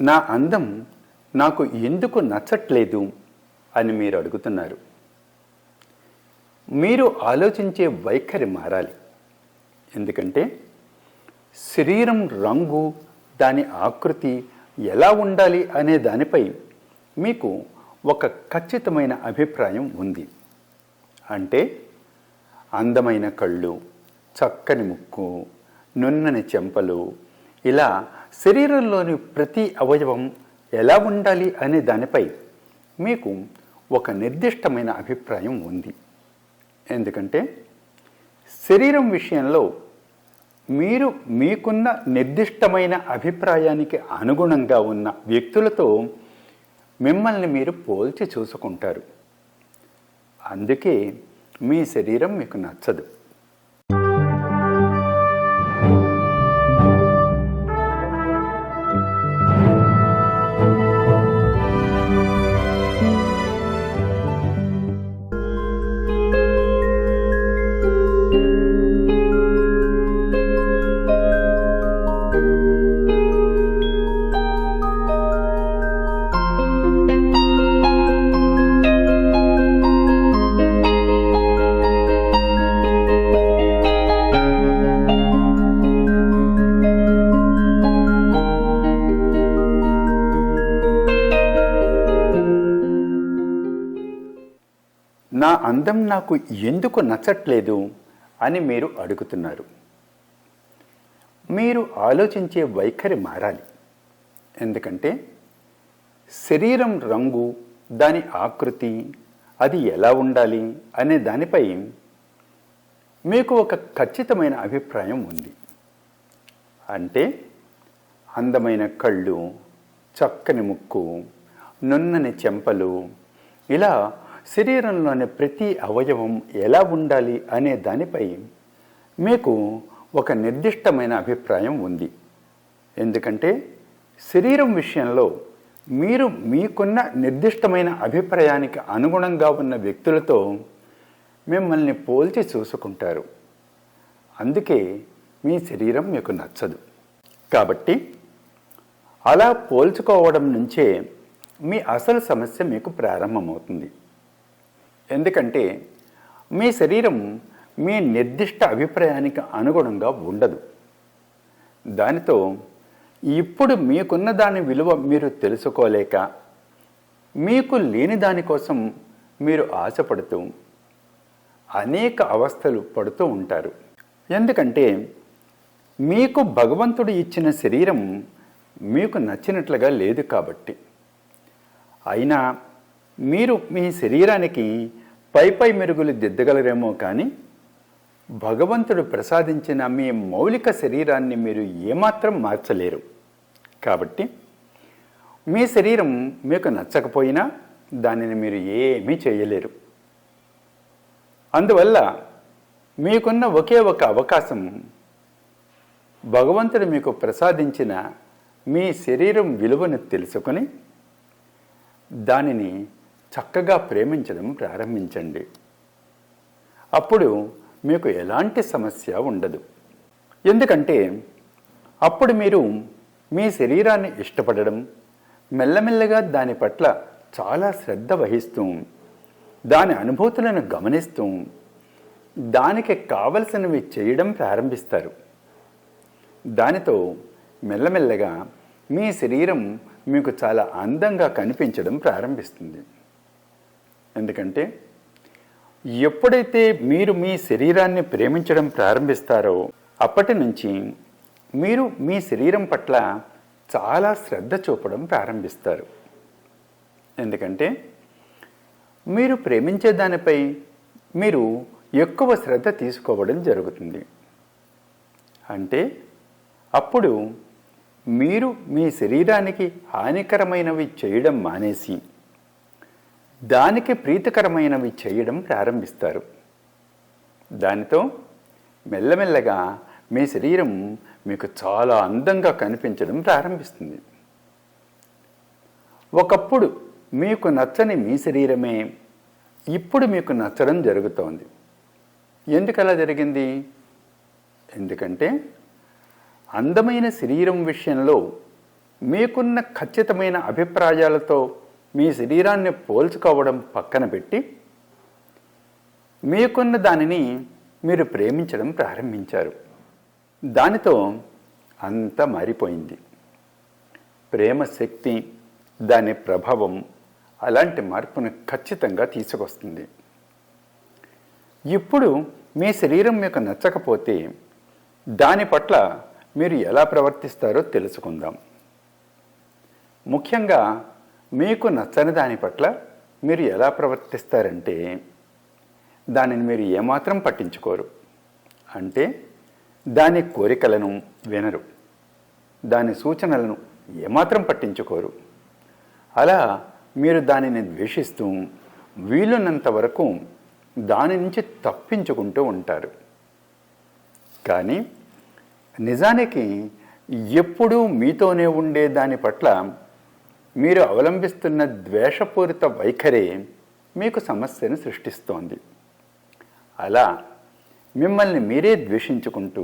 నా అందం నాకు ఎందుకు నచ్చట్లేదు అని మీరు అడుగుతున్నారు. మీరు ఆలోచించే వైఖరి మారాలి. ఎందుకంటే శరీరం రంగు దాని ఆకృతి ఎలా ఉండాలి అనే దానిపై మీకు ఒక ఖచ్చితమైన అభిప్రాయం ఉంది. అంటే అందమైన కళ్ళు చక్కని ముక్కు నున్నని చెంపలు ఇలా శరీరంలోని ప్రతి అవయవం ఎలా ఉండాలి అనే దానిపై మీకు ఒక నిర్దిష్టమైన అభిప్రాయం ఉంది. ఎందుకంటే శరీరం విషయంలో మీరు మీకున్న నిర్దిష్టమైన అభిప్రాయానికి అనుగుణంగా ఉన్న వ్యక్తులతో మిమ్మల్ని మీరు పోల్చి చూసుకుంటారు. అందుకే మీ శరీరం మీకు నచ్చదు. నా అందం నాకు ఎందుకు నచ్చట్లేదు అని మీరు అడుగుతున్నారు. మీరు ఆలోచించే వైఖరి మారాలి. ఎందుకంటే శరీరం రంగు దాని ఆకృతి అది ఎలా ఉండాలి అనే దానిపై మీకు ఒక ఖచ్చితమైన అభిప్రాయం ఉంది. అంటే అందమైన కళ్ళు చక్కని ముక్కు నున్నని చెంపలు ఇలా శరీరంలోని ప్రతి అవయవం ఎలా ఉండాలి అనే దానిపై మీకు ఒక నిర్దిష్టమైన అభిప్రాయం ఉంది. ఎందుకంటే శరీరం విషయంలో మీరు మీకున్న నిర్దిష్టమైన అభిప్రాయానికి అనుగుణంగా ఉన్న వ్యక్తులతో మిమ్మల్ని పోల్చి చూసుకుంటారు. అందుకే మీ శరీరం మీకు నచ్చదు. కాబట్టి అలా పోల్చుకోవడం నుంచే మీ అసలు సమస్య మీకు ప్రారంభమవుతుంది. ఎందుకంటే మీ శరీరం మీ నిర్దిష్ట అభిప్రాయానికి అనుగుణంగా ఉండదు. దానితో ఇప్పుడు మీకున్న దాని విలువ మీరు తెలుసుకోలేక మీకు లేని దానికోసం మీరు ఆశపడుతూ అనేక అవస్థలు పడుతూ ఉంటారు. ఎందుకంటే మీకు భగవంతుడు ఇచ్చిన శరీరం మీకు నచ్చినట్లుగా లేదు కాబట్టి. అయినా మీరు మీ శరీరానికి పై పై మెరుగులు దిద్దగలరేమో కానీ భగవంతుడు ప్రసాదించిన మీ మౌలిక శరీరాన్ని మీరు ఏమాత్రం మార్చలేరు. కాబట్టి మీ శరీరం మీకు నచ్చకపోయినా దానిని మీరు ఏమీ చేయలేరు. అందువల్ల మీకున్న ఒకే ఒక అవకాశం భగవంతుడు మీకు ప్రసాదించిన మీ శరీరం విలువను తెలుసుకొని దానిని చక్కగా ప్రేమించడం ప్రారంభించండి. అప్పుడు మీకు ఎలాంటి సమస్య ఉండదు. ఎందుకంటే అప్పుడు మీరు మీ శరీరాన్ని ఇష్టపడడం మెల్లమెల్లగా దాని పట్ల చాలా శ్రద్ధ వహిస్తూ దాని అనుభూతులను గమనిస్తూ దానికి కావలసినవి చేయడం ప్రారంభిస్తారు. దానితో మెల్లమెల్లగా మీ శరీరం మీకు చాలా అందంగా కనిపించడం ప్రారంభిస్తుంది. ఎందుకంటే ఎప్పుడైతే మీరు మీ శరీరాన్ని ప్రేమించడం ప్రారంభిస్తారో అప్పటి నుంచి మీరు మీ శరీరం పట్ల చాలా శ్రద్ధ చూపడం ప్రారంభిస్తారు. ఎందుకంటే మీరు ప్రేమించే దానిపై మీరు ఎక్కువ శ్రద్ధ తీసుకోవడం జరుగుతుంది. అంటే అప్పుడు మీరు మీ శరీరానికి హానికరమైనవి చేయడం మానేసి దానికి ప్రీతికరమైనవి చేయడం ప్రారంభిస్తారు. దానితో మెల్లమెల్లగా మీ శరీరం మీకు చాలా అందంగా కనిపించడం ప్రారంభిస్తుంది. ఒకప్పుడు మీకు నచ్చని మీ శరీరమే ఇప్పుడు మీకు నచ్చడం జరుగుతోంది. ఎందుకు అలా జరిగింది? ఎందుకంటే అందమైన శరీరం విషయంలో మీకున్న ఖచ్చితమైన అభిప్రాయాలతో మీ శరీరాన్ని పోల్చుకోవడం పక్కన పెట్టి మీకున్న దానిని మీరు ప్రేమించడం ప్రారంభించారు. దానితో అంతా మారిపోయింది. ప్రేమ శక్తి దాని ప్రభావం అలాంటి మార్పును ఖచ్చితంగా తీసుకొస్తుంది. ఇప్పుడు మీ శరీరం మీకు నచ్చకపోతే దాని పట్ల మీరు ఎలా ప్రవర్తిస్తారో తెలుసుకుందాం. ముఖ్యంగా మీకు నచ్చని దాని పట్ల మీరు ఎలా ప్రవర్తిస్తారంటే దానిని మీరు ఏమాత్రం పట్టించుకోరు. అంటే దాని కోరికలను వినరు. దాని సూచనలను ఏమాత్రం పట్టించుకోరు. అలా మీరు దానిని ద్వేషిస్తూ వీలున్నంత వరకు దాని నుంచి తప్పించుకుంటూ ఉంటారు. కానీ నిజానికి ఎప్పుడూ మీతోనే ఉండే దాని పట్ల మీరు అవలంబిస్తున్న ద్వేషపూరిత వైఖరే మీకు సమస్యను సృష్టిస్తోంది. అలా మిమ్మల్ని మీరే ద్వేషించుకుంటూ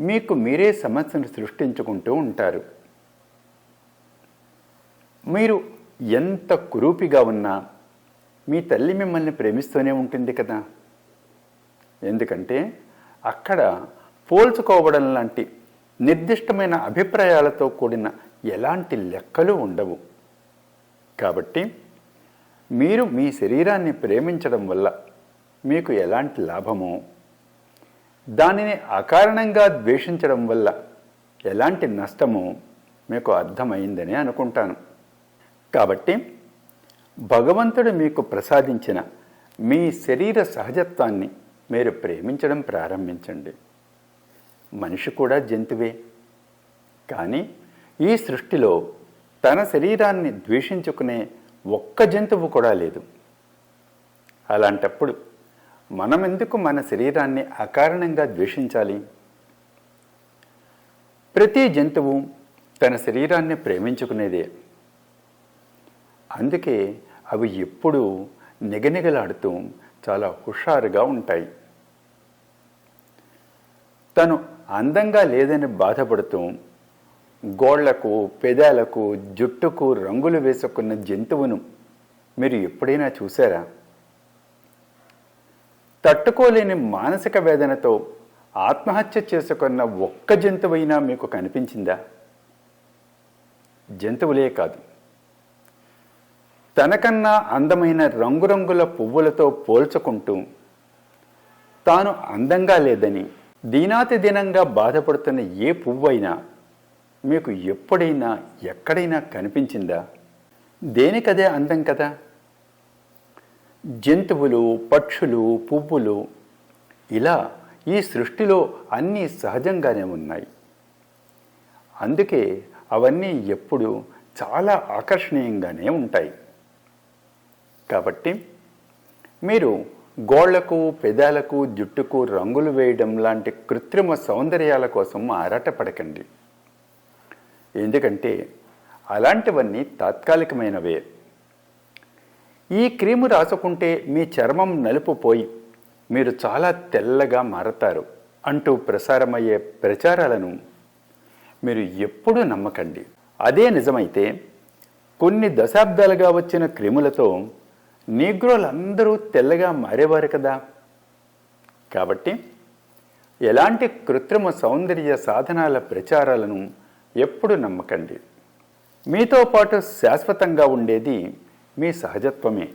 మీకు మీరే సమస్యను సృష్టించుకుంటూ ఉంటారు. మీరు ఎంత కురూపిగా ఉన్నా మీ తల్లి మిమ్మల్ని ప్రేమిస్తూనే ఉంటుంది కదా. ఎందుకంటే అక్కడ పోల్చుకోవడం లాంటి నిర్దిష్టమైన అభిప్రాయాలతో కూడిన ఎలాంటి లెక్కలు ఉండవు. కాబట్టి మీరు మీ శరీరాన్ని ప్రేమించడం వల్ల మీకు ఎలాంటి లాభమో దానిని అకారణంగా ద్వేషించడం వల్ల ఎలాంటి నష్టమో మీకు అర్థమైందని అనుకుంటాను. కాబట్టి భగవంతుడు మీకు ప్రసాదించిన మీ శరీర సహజత్వాన్ని మీరు ప్రేమించడం ప్రారంభించండి. మనిషి కూడా జంతువే. కానీ ఈ సృష్టిలో తన శరీరాన్ని ద్వేషించుకునే ఒక్క జంతువు కూడా లేదు. అలాంటప్పుడు మనం ఎందుకు మన శరీరాన్ని అకారణంగా ద్వేషించాలి? ప్రతి జంతువు తన శరీరాన్ని ప్రేమించుకునేదే. అందుకే అవి ఎప్పుడూ నిగనిగలాడుతూ చాలా హుషారుగా ఉంటాయి. తను అందంగా లేదని బాధపడుతూ గోళ్ళకు పెదాలకు జుట్టుకు రంగులు వేసుకున్న జంతువును మీరు ఎప్పుడైనా చూసారా తట్టుకోలేని మానసిక వేదనతో ఆత్మహత్య చేసుకున్న ఒక్క జంతువైనా మీకు కనిపించిందా? జంతువులే కాదు. తనకన్నా అందమైన రంగురంగుల పువ్వులతో పోల్చుకుంటూ తాను అందంగా లేదని దీనాతి దినంగా బాధపడుతున్న ఏ పువ్వైనా మీకు ఎప్పుడైనా ఎక్కడైనా కనిపించిందా? దేనికదే అందం కదా? జంతువులు పక్షులు పువ్వులు ఇలా ఈ సృష్టిలో అన్నీ సహజంగానే ఉన్నాయి. అందుకే అవన్నీ ఎప్పుడు చాలా ఆకర్షణీయంగానే ఉంటాయి. కాబట్టి మీరు గోళ్ళకు పెదాలకు జుట్టుకు రంగులు వేయడం లాంటి కృత్రిమ సౌందర్యాల కోసం ఆరాటపడకండి. ఎందుకంటే అలాంటివన్నీ తాత్కాలికమైనవే. ఈ క్రీము రాసుకుంటే మీ చర్మం నలుపు పోయి మీరు చాలా తెల్లగా మారతారు అంటూ ప్రసారమయ్యే ప్రచారాలను మీరు ఎప్పుడూ నమ్మకండి. అదే నిజమైతే కొన్ని దశాబ్దాలుగా వచ్చిన క్రిములతో నీగ్రోలందరూ తెల్లగా మారేవారు కదా. కాబట్టి ఎలాంటి కృత్రిమ సౌందర్య సాధనాల ప్రచారాలను ఎప్పుడు నమ్మకండి. మీతో పాటు శాశ్వతంగా ఉండేది మీ సహజత్వమే.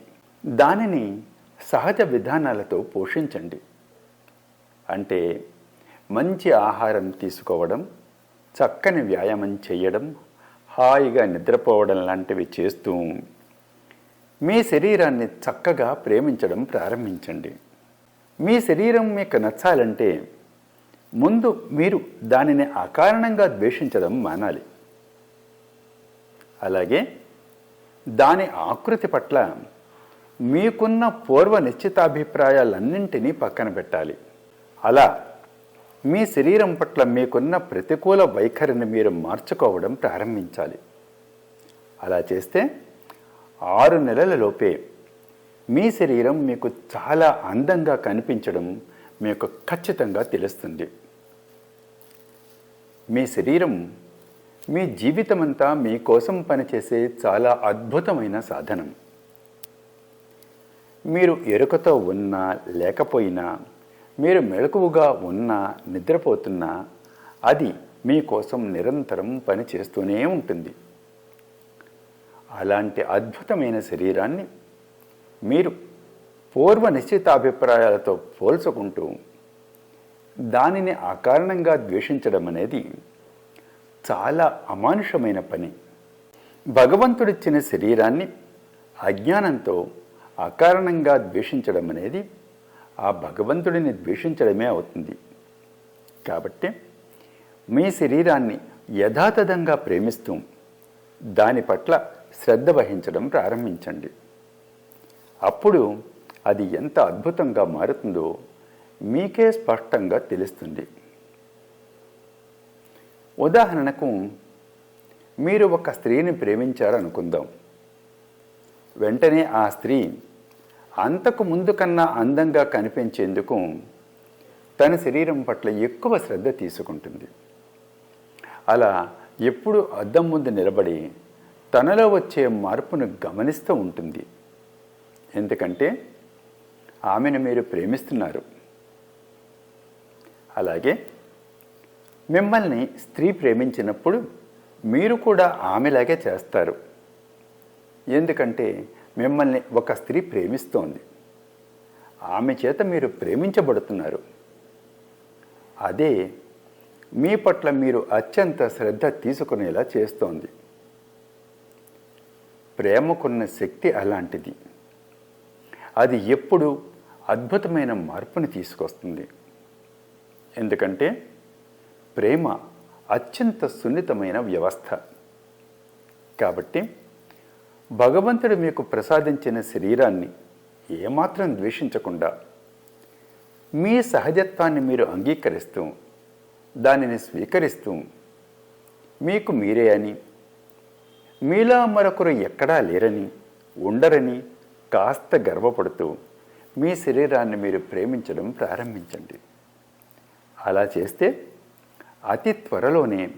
దానిని సహజ విధానాలతో పోషించండి. అంటే మంచి ఆహారం తీసుకోవడం చక్కని వ్యాయామం చేయడం హాయిగా నిద్రపోవడం లాంటివి చేస్తూ మీ శరీరాన్ని చక్కగా ప్రేమించడం ప్రారంభించండి. మీ శరీరం మీకు నచ్చాలంటే ముందు మీరు దానిని అకారణంగా ద్వేషించడం మానాలి. అలాగే దాని ఆకృతి పట్ల మీకున్న పూర్వ నిశ్చితాభిప్రాయాలన్నింటినీ పక్కన పెట్టాలి. అలా మీ శరీరం పట్ల మీకున్న ప్రతికూల వైఖరిని మీరు మార్చుకోవడం ప్రారంభించాలి. అలా చేస్తే ఆరు నెలలలోపే మీ శరీరం మీకు చాలా అందంగా కనిపించడం మీకు ఖచ్చితంగా తెలుస్తుంది. మీ శరీరం మీ జీవితమంతా మీకోసం పనిచేసే చాలా అద్భుతమైన సాధనం. మీరు ఎరుకతో ఉన్నా లేకపోయినా మీరు మెలకువగా ఉన్నా నిద్రపోతున్నా అది మీకోసం నిరంతరం పనిచేస్తూనే ఉంటుంది. అలాంటి అద్భుతమైన శరీరాన్ని మీరు పూర్వ నిశ్చితాభిప్రాయాలతో పోల్చుకుంటూ దానిని అకారణంగా ద్వేషించడం అనేది చాలా అమానుషమైన పని. భగవంతుడిచ్చిన శరీరాన్ని అజ్ఞానంతో అకారణంగా ద్వేషించడం అనేది ఆ భగవంతుడిని ద్వేషించడమే అవుతుంది. కాబట్టి మీ శరీరాన్ని యథాతథంగా ప్రేమిస్తూ దాని పట్ల శ్రద్ధ వహించడం ప్రారంభించండి. అప్పుడు అది ఎంత అద్భుతంగా మారుతుందో మీకే స్పష్టంగా తెలుస్తుంది. ఉదాహరణకు మీరు ఒక స్త్రీని ప్రేమించారనుకుందాం. వెంటనే ఆ స్త్రీ అంతకు ముందు కన్నా అందంగా కనిపించేందుకు తన శరీరం పట్ల ఎక్కువ శ్రద్ధ తీసుకుంటుంది. అలా ఎప్పుడు అద్దం ముందు నిలబడి తనలో వచ్చే మార్పును గమనిస్తూ ఉంటుంది. ఎందుకంటే ఆమెను మీరు ప్రేమిస్తున్నారు. అలాగే మిమ్మల్ని స్త్రీ ప్రేమించినప్పుడు మీరు కూడా ఆమెలాగే చేస్తారు. ఎందుకంటే మిమ్మల్ని ఒక స్త్రీ ప్రేమిస్తోంది. ఆమె చేత మీరు ప్రేమించబడుతున్నారు. అదే మీ పట్ల మీరు అత్యంత శ్రద్ధ తీసుకునేలా చేస్తోంది. ప్రేమకున్న శక్తి అలాంటిది. అది ఎప్పుడు అద్భుతమైన మార్పుని తీసుకొస్తుంది. ఎందుకంటే ప్రేమ అత్యంత సున్నితమైన వ్యవస్థ. కాబట్టి భగవంతుడు మీకు ప్రసాదించిన శరీరాన్ని ఏమాత్రం ద్వేషించకుండా మీ సహజత్వాన్ని మీరు అంగీకరిస్తూ దానిని స్వీకరిస్తూ మీకు మీరే అని మీలా మరొకరు ఎక్కడా లేరని ఉండరని కాస్త గర్వపడుతూ మీ శరీరాన్ని మీరు ప్రేమించడం ప్రారంభించండి. అలా చేస్తే అతి త్వరలోనే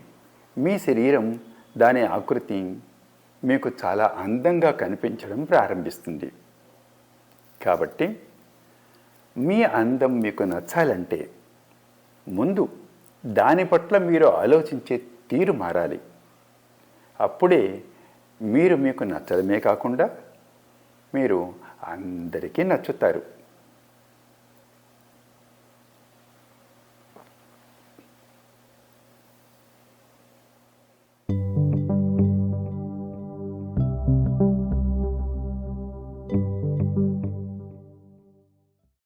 మీ శరీరం దాని ఆకృతి మీకు చాలా అందంగా కనిపించడం ప్రారంభిస్తుంది. కాబట్టి మీ అందం మీకు నచ్చాలంటే ముందు దాని పట్ల మీరు ఆలోచించే తీరు మారాలి. అప్పుడే మీరు మీకు నచ్చడమే కాకుండా మీరు అందరికీ నచ్చుతారు.